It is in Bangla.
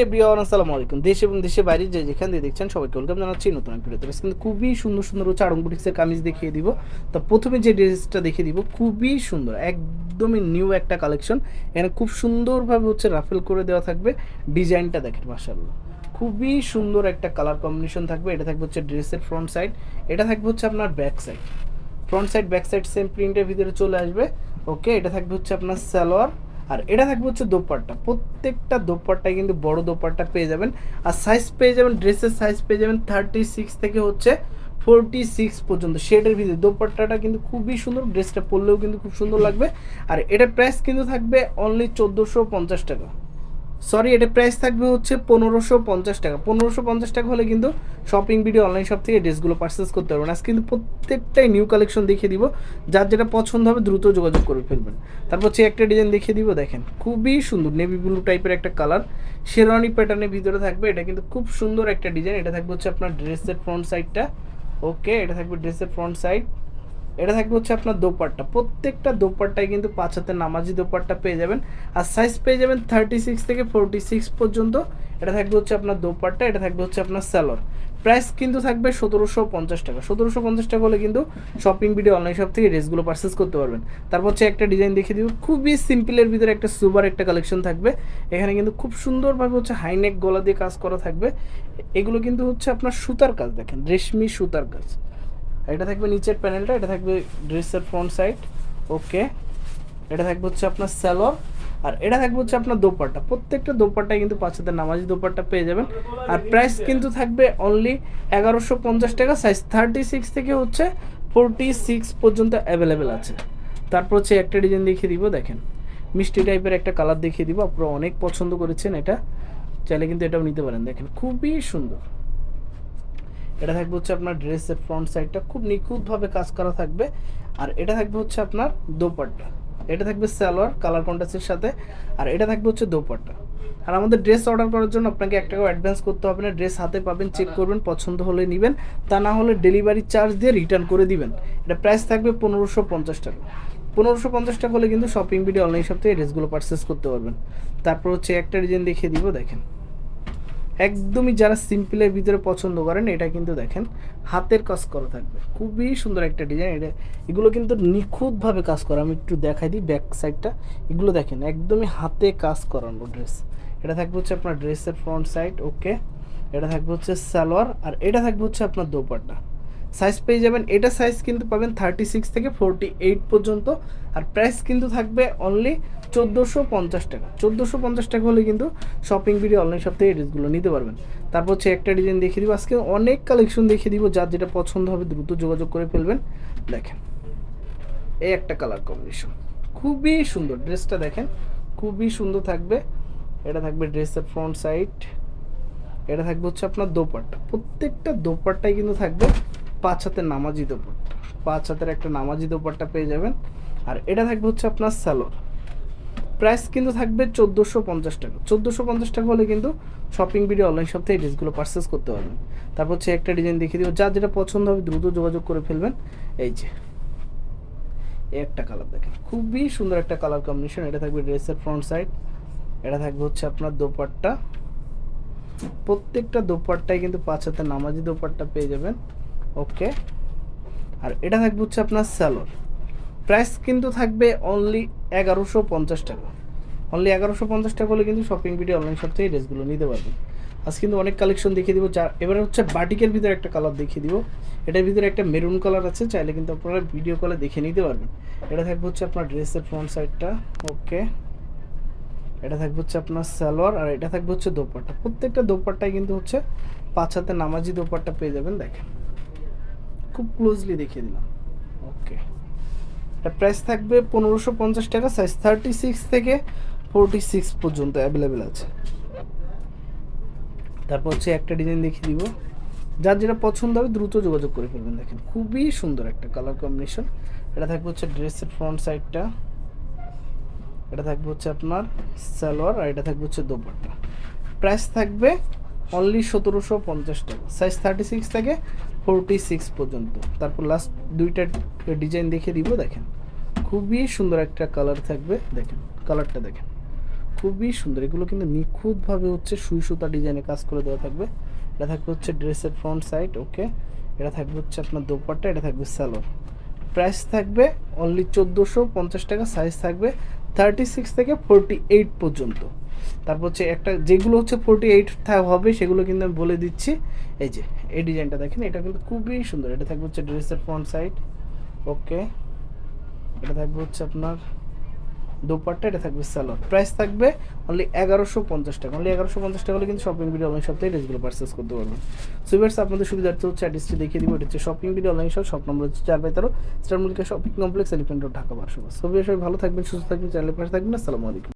এভরিওয়ান, আসসালামু আলাইকুম। দেশ এবং দেশের বাইরে যে যেখান দিয়ে দেখছেন সবাইকে ওয়েলকাম জানাচ্ছি নতুন ভিডিওতে। কিন্তু খুবই সুন্দর সুন্দর হচ্ছে আড়ং বুটিক্সের কামিজ দেখিয়ে দিব। তো প্রথমে যে ড্রেসটা দেখিয়ে দিব, খুবই সুন্দর, একদমই নিউ একটা কালেকশন। এখানে খুব সুন্দরভাবে হচ্ছে রাফেল করে দেওয়া থাকবে। ডিজাইনটা দেখেন মাসাল্লাহ খুবই সুন্দর একটা কালার কম্বিনেশন থাকবে। এটা থাকবে হচ্ছে ড্রেসের ফ্রন্ট সাইড, এটা থাকবে হচ্ছে আপনার back side. Front side, back side same প্রিন্টের ভিতরে চলে আসবে। ওকে, এটা থাকবে হচ্ছে আপনার সালোয়ার। আর এটা থাকবে হচ্ছে দোপাট্টা। প্রত্যেকটা দোপাট্টায় কিন্তু বড় দোপাট্টা পেয়ে যাবেন। আর সাইজ পেয়ে যাবেন ড্রেসের সাইজ পেয়ে যাবেন থার্টি সিক্স থেকে হচ্ছে ফোরটি সিক্স পর্যন্ত শেডের ভিতরে। দোপাট্টাটা কিন্তু খুবই সুন্দর ড্রেসটা পরলেও কিন্তু খুব সুন্দর লাগবে। আর এটার প্রাইস কিন্তু থাকবে অনলি চোদ্দোশো পঞ্চাশ টাকা। সরি এটা প্রাইস থাকবে হচ্ছে পনেরোশো পঞ্চাশ টাকা। পনেরোশো পঞ্চাশ টাকা হলে কিন্তু শপিং ভিডিও অনলাইন শপ থেকে ড্রেসগুলো পারচেস করতে পারবেন। আজকে কিন্তু প্রত্যেকটাই নিউ কালেকশন দেখিয়ে দিব। যার যেটা পছন্দ হবে দ্রুত যোগাযোগ করে ফেলবেন। তারপর হচ্ছে একটা ডিজাইন দেখিয়ে দিব, দেখেন। খুবই সুন্দর নেভি ব্লু টাইপের একটা কালার শেরওয়ানি প্যাটার্নের ভিতরে থাকবে। এটা কিন্তু খুব সুন্দর একটা ডিজাইন এটা থাকবে হচ্ছে আপনার ড্রেসের ফ্রন্ট সাইডটা ওকে এটা থাকবে ড্রেসের ফ্রন্ট সাইড এটা থাকবে হচ্ছে আপনার দোপাট্টা। প্রত্যেকটা দোপাট্টায় কিন্তু পাঁচ হাতে নামাজি দোপাট্টা পেয়ে যাবেন। আর সাইজ পেয়ে যাবেন থার্টি সিক্স থেকে ফোরটি সিক্স পর্যন্ত। এটা থাকবে হচ্ছে আপনার দোপাট্টা, এটা থাকবে হচ্ছে আপনার স্যালোর প্রাইস কিন্তু থাকবে সতেরোশো পঞ্চাশ টাকা। সতেরোশো পঞ্চাশ টাকা হলে কিন্তু শপিং ভিডিও অনলাইন শপ থেকে ড্রেসগুলো পারচেস করতে পারবেন। তারপর হচ্ছে একটা ডিজাইন দেখিয়ে দিব। খুবই সিম্পলের ভিতরে একটা সুবার একটা কালেকশন থাকবে। এখানে কিন্তু খুব সুন্দরভাবে হচ্ছে হাইনেক গলা দিয়ে কাজ করা থাকবে। এগুলো কিন্তু হচ্ছে আপনার সুতার কাজ দেখেন, রেশমি সুতার কাজ। এটা থাকবে নিচের প্যানেলটা এটা থাকবে ড্রেসের ফ্রন্ট সাইড ওকে এটা থাকবে হচ্ছে আপনার স্যালোর আর এটা থাকবে হচ্ছে আপনার দোপাট্টা। প্রত্যেকটা দোপাট্টায় কিন্তু পাঁচ হাজার নামাজি দোপাট্টা পেয়ে যাবেন। আর প্রাইস কিন্তু থাকবে অনলি এগারোশো পঞ্চাশ টাকা সাইজ থার্টি সিক্স থেকে হচ্ছে ফোরটি সিক্স পর্যন্ত অ্যাভেলেবেল আছে। তারপর হচ্ছে একটা ডিজাইন দেখিয়ে দিব, দেখেন। মিষ্টি টাইপের একটা কালার দেখিয়ে দিব, আপনারা অনেক পছন্দ করেছেন এটা। চাইলে কিন্তু এটাও নিতে পারেন, দেখেন, খুবই সুন্দর। এটা থাকবে হচ্ছে আপনার ড্রেসের ফ্রন্ট সাইডটা খুব নিখুঁতভাবে কাজ করা থাকবে। আর এটা থাকবে হচ্ছে আপনার দোপাট্টা। এটা থাকবে সালোয়ার কালার কন্ট্রাস্টের সাথে। আর এটা থাকবে হচ্ছে দোপাট্টা। আর আমাদের ড্রেস অর্ডার করার জন্য আপনাকে এক টাকা অ্যাডভান্স করতে হবে না। ড্রেস হাতে পাবেন চেক করবেন পছন্দ হলে নেবেন। তা না হলে ডেলিভারি চার্জ দিয়ে রিটার্ন করে দিবেন। এটা প্রাইস থাকবে পনেরোশো পঞ্চাশ টাকা। পনেরোশো পঞ্চাশ টাকা হলে কিন্তু শপিং ভিডিও অনলাইন শপ থেকে ড্রেসগুলো পারচেস করতে পারবেন। তারপর হচ্ছে একটা ডিজাইন দেখিয়ে দিব দেখেন। একদমই যারা সিম্পলের ভিতরে পছন্দ করেন, এটা কিন্তু দেখেন, হাতের কাজ করা থাকবে। খুবই সুন্দর একটা ডিজাইন এটা, এগুলো কিন্তু নিখুঁতভাবে কাজ করা। আমি একটু দেখাই দিই ব্যাক সাইডটা এগুলো দেখেন, একদমই হাতে কাজ করানো ড্রেস এটা থাকবে হচ্ছে আপনার ড্রেসের ফ্রন্ট সাইড ওকে এটা থাকবে হচ্ছে সালোয়ার, আর এটা থাকবে হচ্ছে আপনার দোপাট্টা। সাইজ পেয়ে যাবেন। এটা সাইজ কিন্তু পাবেন থার্টি সিক্স থেকে ফোরটি এইট পর্যন্ত। আর প্রাইস কিন্তু থাকবে অনলি চোদ্দোশো পঞ্চাশ টাকা। চোদ্দোশো পঞ্চাশ টাকা হলে কিন্তু শপিং ভিডিও অনলাইন শপ থেকে ড্রেসগুলো নিতে পারবেন। তারপর হচ্ছে একটা ডিজাইন দেখিয়ে দিব। আজকে অনেক কালেকশন দেখিয়ে দিব, যার যেটা পছন্দ হবে দ্রুত যোগাযোগ করে ফেলবেন। দেখেন, এই একটা কালার কম্বিনেশন খুবই সুন্দর ড্রেসটা দেখেন। খুবই সুন্দর থাকবে। এটা থাকবে ড্রেসের ফ্রন্ট সাইড এটা থাকবে হচ্ছে আপনার দোপাট্টা। প্রত্যেকটা দোপাট্টাই কিন্তু থাকবে। পাঁচ হাতের নামাজি দোপাট্টা। পাঁচ হাতের একটা নামাজি দোপাট্টা পেয়ে যাবেন। আর এটা থাকবে হচ্ছে আপনার স্যালোর। প্রাইস কিন্তু থাকবে চোদ্দোশো পঞ্চাশ টাকা। চোদ্দোশো পঞ্চাশ টাকা হলে কিন্তু শপিং ভিডিও, অনলাইন শপ থেকে ড্রেসগুলো পারচেস করতে পারবেন। তারপর হচ্ছে একটা ডিজাইন দেখিয়ে দিব। যার যেটা পছন্দ হবে দ্রুত যোগাযোগ করে ফেলবেন। এই যে একটা কালার দেখেন। খুবই সুন্দর একটা কালার কম্বিনেশন এটা থাকবে ড্রেসের ফ্রন্ট সাইড এটা থাকবে হচ্ছে আপনার দোপাট্টা। প্রত্যেকটা দোপাট্টায় কিন্তু পাঁচ হাতে নামাজি দোপাট্টা পেয়ে যাবেন। ওকে। আর এটা থাকবে হচ্ছে আপনার স্যালোর। প্রাইস কিন্তু থাকবে অনলি এগারোশো পঞ্চাশ টাকা। অনলি এগারোশো পঞ্চাশ টাকা হলে কিন্তু শপিং ভিডিও অনলাইন শপ থেকে ড্রেসগুলো নিতে পারবেন। আজ কিন্তু অনেক কালেকশন দেখিয়ে দিব, যা এবারে হচ্ছে বাটিকের ভিতরে একটা কালার দেখিয়ে দিব। এটার ভিতরে একটা মেরুন কালার আছে, চাইলে কিন্তু আপনারা ভিডিও কলে দেখে নিতে পারবেন। এটা থাকবে হচ্ছে আপনার ড্রেসের ফ্রন্ট সাইডটা ওকে। এটা থাকবে হচ্ছে আপনার সালোয়ার আর এটা থাকবে হচ্ছে দোপাট্টা। প্রত্যেকটা দোপাট্টায় কিন্তু হচ্ছে পাঁচ হাতে নামাজি দোপাট্টা পেয়ে যাবেন, দেখেন। খুব ক্লোজলি দেখিয়ে দিলাম। ওকে এটা প্রাইস থাকবে পনেরোশো পঞ্চাশ টাকা সাইজ থার্টি সিক্স থেকে ফোরটি সিক্স পর্যন্ত অ্যাভেলেবেল আছে। তারপর হচ্ছে একটা ডিজাইন দেখিয়ে দিব। যার যেটা পছন্দ হবে দ্রুত যোগাযোগ করে ফেলবেন, দেখেন। খুবই সুন্দর একটা কালার কম্বিনেশন এটা থাকবে হচ্ছে ড্রেসের ফ্রন্ট সাইডটা এটা থাকবে হচ্ছে আপনার সালোয়ার আর এটা থাকবে হচ্ছে দোপাট্টা। প্রাইস থাকবে অনলি সতেরোশো পঞ্চাশ টাকা সাইজ থার্টি সিক্স থেকে ফোরটি সিক্স পর্যন্ত। তারপর লাস্ট দুইটা ডিজাইন দেখে দিব, দেখেন। খুবই সুন্দর একটা কালার থাকবে, দেখেন কালারটা দেখেন। খুবই সুন্দর। এগুলো কিন্তু নিখুঁতভাবে হচ্ছে সুই সুতা ডিজাইনে কাজ করে দেওয়া থাকবে। এটা থাকবে হচ্ছে ড্রেসের ফ্রন্ট সাইড ওকে এটা থাকবে হচ্ছে আপনার দোপাট্টা, এটা থাকবে স্যালোর প্রাইস থাকবে অনলি চোদ্দোশো পঞ্চাশ টাকা সাইজ থাকবে থার্টি সিক্স থেকে ফোরটি এইট পর্যন্ত। তারপর হচ্ছে একটা, যেগুলো হচ্ছে ফোরটি এইট হবে, সেগুলো কিন্তু আমি বলে দিচ্ছি। এই যে, এই ডিজাইনটা দেখেন, এটা কিন্তু খুবই সুন্দর। এটা থাকবে হচ্ছে ড্রেসের ফ্রন্ট সাইড ওকে এটা থাকবে হচ্ছে আপনার দোপাট্টা, এটা থাকবে স্যালোর প্রাইস থাকবে অনলি এগারোশো পঞ্চাশ টাকা। অনলি এগারোশো পঞ্চাশ টাকা হলে কিন্তু শপিং ভিডিও অনলাইন শপ থেকে ড্রেসগুলো পারচেস করতে পারবেন। সুইভার্স আপনাদের সুবিধার্থে হচ্ছে অ্যাড্রেসটি দেখিয়ে দিব। এটা হচ্ছে shopping video online shop shop number হচ্ছে চার বাই তেরো, star Mallika shopping complex elephant road Dhaka বারশো সবাই ভালো থাকবেন, সুস্থ থাকবেন চ্যানেলের পাশে থাকবেন। আসসালামু আলাইকুম।